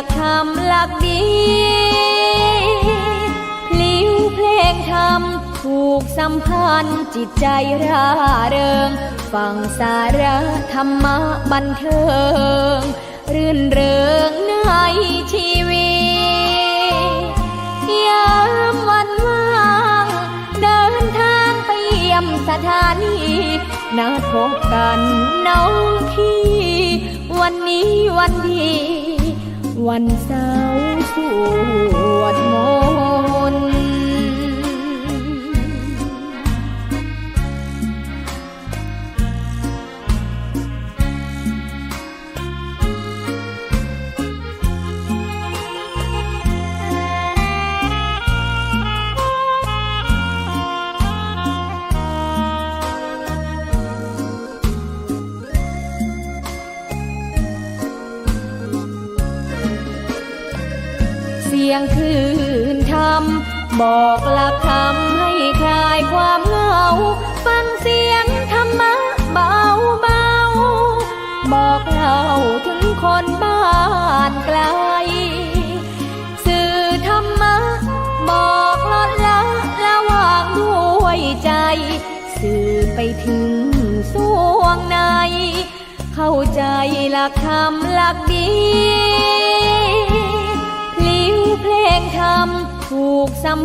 ลักธรรมหลักดีพลิ้วเพลงธรรมผูกสัมพันธ์จิตใจร่าเริง ฟังสาระธรรมะบันเทิง รื่นเริงในชีวิตยามวันว่างเดินทางไปเยี่ยมสถานีนัดพบกันน้องพี่วันนี้วันดี วันเสาร์สวย เสียงคืนทำบอกหลักธรรมให้คลายความเหงา ฟังเสียงธรรมะเบาเบาบอกเล่าถึงคนบ้านไกล สื่อธรรมะ บอกลดละละวางด้วยใจ สื่อไปถึงสวงใน เข้าใจหลักธรรมหลักดี ถูกสัม